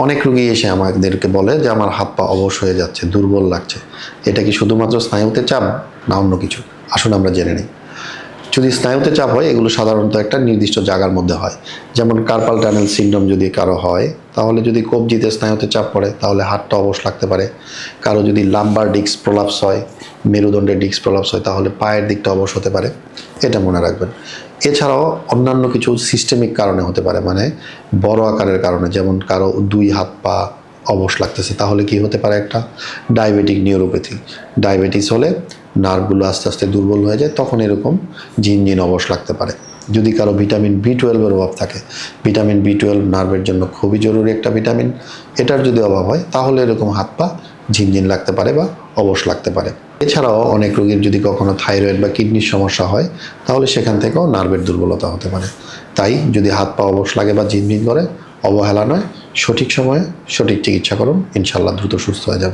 অনেক রুগী এসে আমাদেরকে বলে যে, আমার হাত পা অবশ হয়ে যাচ্ছে, দুর্বল লাগছে। এটা কি শুধুমাত্র স্নায়ুতে চাপ, না অন্য কিছু? আসুন আমরা জেনে নিই। যদি স্নায়ুতে চাপ হয়, এগুলো সাধারণত একটা নির্দিষ্ট জায়গার মধ্যে হয়। যেমন কার্পাল টানেল সিন্ড্রোম যদি কারও হয়, তাহলে যদি কবজিতে স্নায়ুতে চাপ পড়ে, তাহলে হাতটা অবশ লাগতে পারে। কারও যদি লাম্বার ডিস্ক প্রলাপস হয়, মেরুদণ্ডের ডিস্ক প্রলাপস হয়, তাহলে পায়ের দিকটা অবশ হতে পারে। এটা মনে রাখবেন। এছাড়াও অন্যান্য কিছু সিস্টেমিক কারণে হতে পারে মানে বড় আকারের কারণে, যেমন কারও দুই হাত পা অবশ লাগতেছে, তাহলে কি হতে পারে একটা? ডায়াবেটিক নিউরোপ্যাথি ডায়াবেটিস হলে নার্ভগুলো আস্তে আস্তে দুর্বল হয়ে যায়, তখন এরকম ঝিনঝিন অবশ লাগতে পারে। যদি কারও ভিটামিন বি টুয়েলভের অভাব থাকে, ভিটামিন বি টুয়েলভ নার্ভের জন্য খুবই জরুরি একটা ভিটামিন। এটার যদি অভাব হয়, তাহলে এরকম হাত পা ঝিনঝিন লাগতে পারে বা অবশ লাগতে পারে। এছাড়াও অনেক রোগীর যদি কখনো থাইরয়েড বা কিডনির সমস্যা হয়, তাহলে সেখান থেকেও নার্ভের দুর্বলতা হতে পারে। তাই যদি হাত পা অবশ লাগে বা ঝিনঝিন করে, অবহেলা নয়, সঠিক সময়ে সঠিক চিকিৎসা করুন ইনশাল্লাহ দ্রুত সুস্থ হয়ে যাবে।